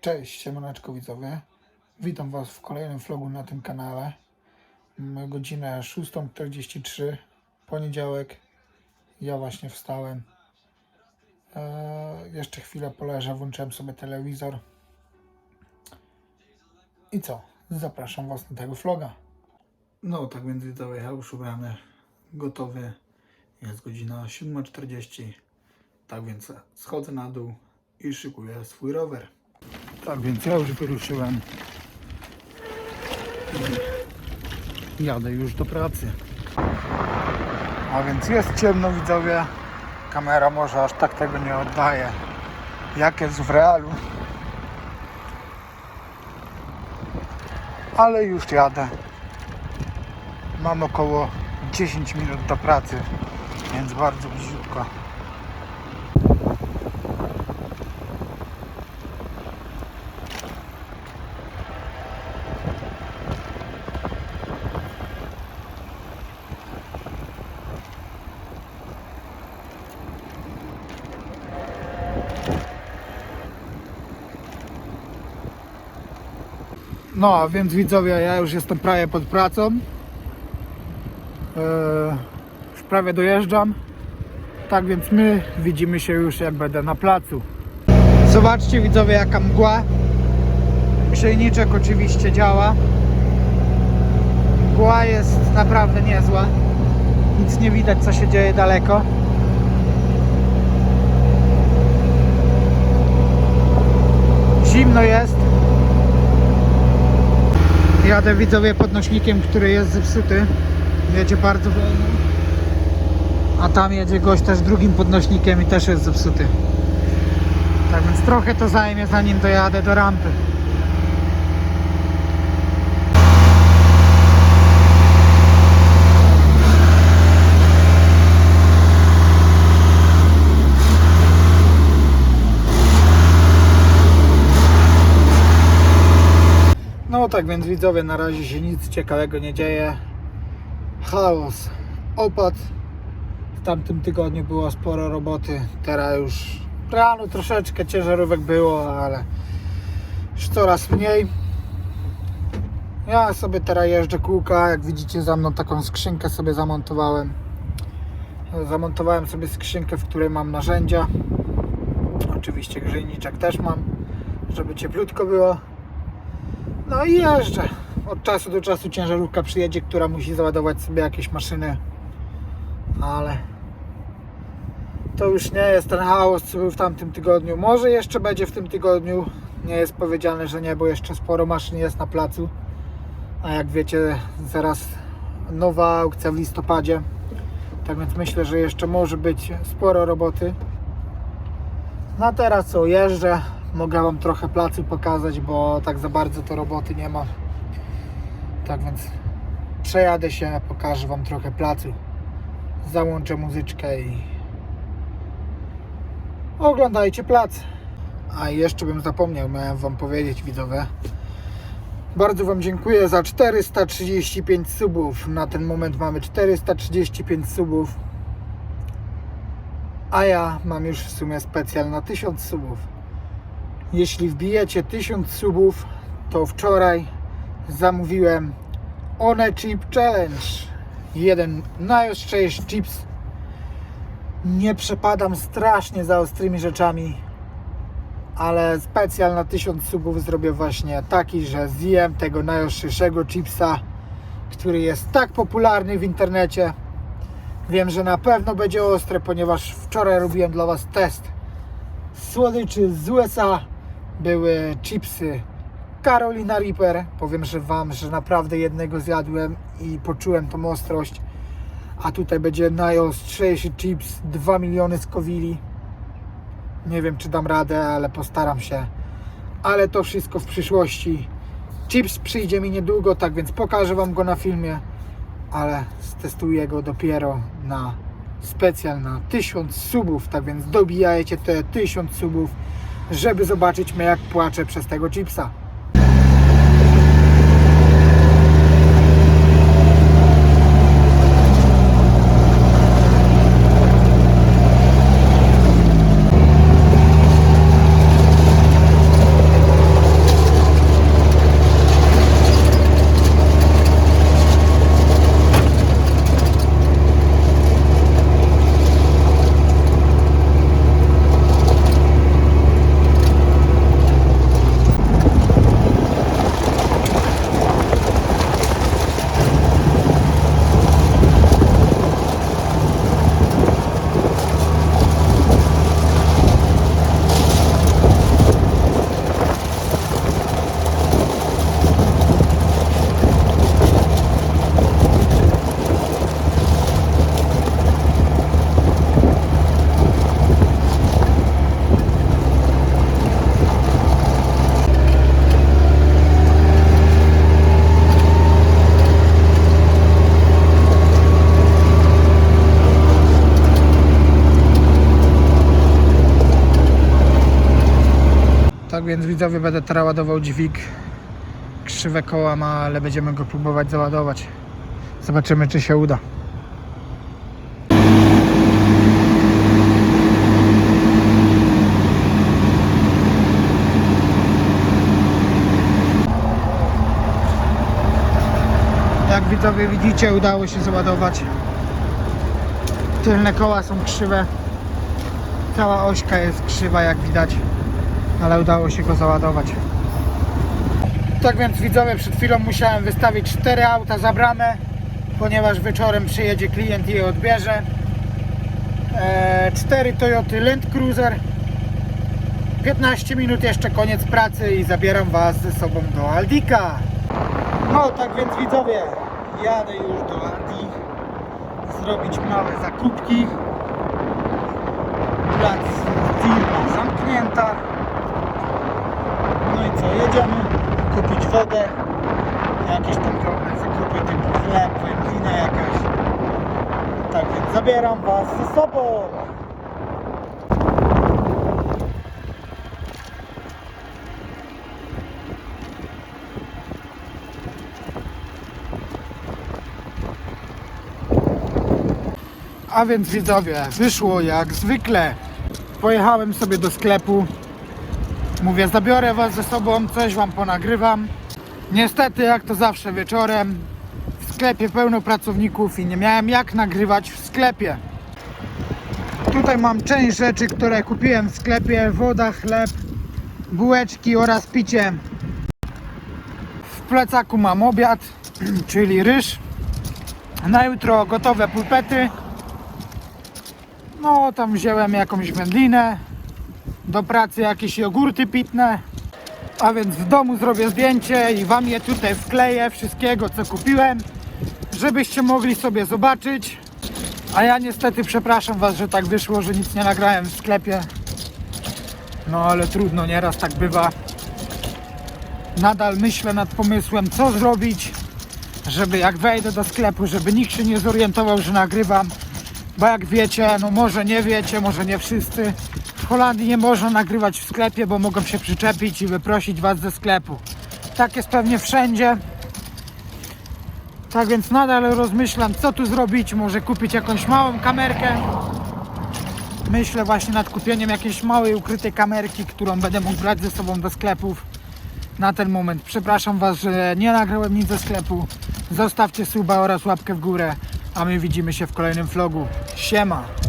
Cześć, siemaneczko widzowie. Witam Was w kolejnym vlogu na tym kanale. Mamy godzinę 6.43, poniedziałek. Ja właśnie wstałem. Eee, jeszcze chwilę poleżę, włączyłem sobie telewizor. I co? Zapraszam Was na tego vloga. No, tak więc widzowie, ja już ubrany, gotowy. Jest godzina 7.40. Tak więc schodzę na dół i szykuję swój rower. Tak więc ja już wyruszyłem. Jadę już do pracy. A więc jest ciemno widzowie. Kamera może aż tak tego nie oddaje. Jak jest w realu. Ale już jadę. Mam około 10 minut do pracy, więc bardzo bliziutko. No, więc widzowie, ja już jestem prawie pod pracą. Eee, już prawie dojeżdżam. Tak więc my widzimy się już jak będę na placu. Zobaczcie widzowie jaka mgła. Grzejniczek oczywiście działa. Mgła jest naprawdę niezła. Nic nie widać co się dzieje daleko. Zimno jest. Jadę widzowie podnośnikiem, który jest zepsuty. Jedzie bardzo wolno. A tam jedzie gość też drugim podnośnikiem i też jest zepsuty. Tak więc trochę to zajmie zanim dojadę do rampy. Tak więc widzowie, na razie się nic ciekawego nie dzieje. Chaos, opad. W tamtym tygodniu było sporo roboty. Teraz już rano troszeczkę ciężarówek było, ale już coraz mniej. Ja sobie teraz jeżdżę kółka. Jak widzicie za mną taką skrzynkę sobie zamontowałem. Zamontowałem sobie skrzynkę, w której mam narzędzia. Oczywiście grzejniczek też mam, żeby cieplutko było. No i jeżdżę. Od czasu do czasu ciężarówka przyjedzie, która musi załadować sobie jakieś maszyny. Ale to już nie jest ten chaos, co był w tamtym tygodniu. Może jeszcze będzie w tym tygodniu. Nie jest powiedziane, że nie, bo jeszcze sporo maszyn jest na placu. A jak wiecie, zaraz nowa aukcja w listopadzie. Tak więc myślę, że jeszcze może być sporo roboty. No teraz co, jeżdżę. Mogę Wam trochę placu pokazać, bo tak za bardzo to roboty nie ma. Tak więc przejadę się, pokażę Wam trochę placu. Załączę muzyczkę i oglądajcie plac. A jeszcze bym zapomniał, miałem Wam powiedzieć widzowie. Bardzo Wam dziękuję za 435 subów. Na ten moment mamy 435 subów. A ja mam już w sumie specjal na 1000 subów. Jeśli wbijecie 1000 subów, to wczoraj zamówiłem One Chip Challenge. Jeden najostrzejszy chips. Nie przepadam strasznie za ostrymi rzeczami, ale specjal na 1000 subów zrobię właśnie taki, że zjem tego najostrzejszego chipsa, który jest tak popularny w internecie. Wiem, że na pewno będzie ostre, ponieważ wczoraj robiłem dla Was test słodyczy z USA. Były chipsy Carolina Reaper. Powiem, że Wam, że naprawdę jednego zjadłem i poczułem tą ostrość. A tutaj będzie najostrzejszy chips 2 miliony skowili. Nie wiem, czy dam radę, ale postaram się. Ale to wszystko w przyszłości. Chips przyjdzie mi niedługo, tak więc pokażę Wam go na filmie. Ale stestuję go dopiero na specjal na 1000 subów. Tak więc dobijajcie te 1000 subów, żeby zobaczyć mnie jak płaczę przez tego chipsa. Widzowie będę teraz ładował dźwig. Krzywe koła ma, ale będziemy go próbować załadować. Zobaczymy czy się uda. Jak widzowie widzicie, udało się załadować. Tylne koła są krzywe. Cała ośka jest krzywa, jak widać, ale udało się go załadować. Tak więc widzowie, przed chwilą musiałem wystawić cztery auta za bramę, ponieważ wieczorem przyjedzie klient i je odbierze. Eee, cztery Toyoty Land Cruiser. 15 minut jeszcze koniec pracy i zabieram Was ze sobą do Aldika. No tak więc widzowie, jadę już do Aldi zrobić małe zakupki. Plac firma zamknięta. No i co, jedziemy kupić wodę, jakieś tam drobne zakupy typu chleb, wędlina jakaś. Tak więc zabieram Was ze sobą. A więc widzowie, wyszło jak zwykle. Pojechałem sobie do sklepu. Mówię, zabiorę was ze sobą, coś wam ponagrywam. Niestety, jak to zawsze wieczorem, w sklepie pełno pracowników i nie miałem jak nagrywać w sklepie. Tutaj mam część rzeczy, które kupiłem w sklepie: woda, chleb, bułeczki oraz picie. W plecaku mam obiad, czyli ryż. Na jutro gotowe pulpety. No, tam wziąłem jakąś wędlinę, do pracy jakieś jogurty pitne, a więc w domu zrobię zdjęcie i Wam je tutaj wkleję, wszystkiego co kupiłem, żebyście mogli sobie zobaczyć. A ja niestety przepraszam Was, że tak wyszło, że nic nie nagrałem w sklepie. No ale trudno, nieraz tak bywa. Nadal myślę nad pomysłem, co zrobić, żeby jak wejdę do sklepu, żeby nikt się nie zorientował, że nagrywam. Bo jak wiecie, no może nie wiecie, może nie wszyscy, Holandii nie można nagrywać w sklepie, bo mogą się przyczepić i wyprosić was ze sklepu. Tak jest pewnie wszędzie. Tak więc nadal rozmyślam, co tu zrobić. Może kupić jakąś małą kamerkę. Myślę właśnie nad kupieniem jakiejś małej, ukrytej kamerki, którą będę mógł brać ze sobą do sklepów. Na ten moment przepraszam Was, że nie nagrałem nic ze sklepu. Zostawcie suba oraz łapkę w górę, a my widzimy się w kolejnym vlogu. Siema!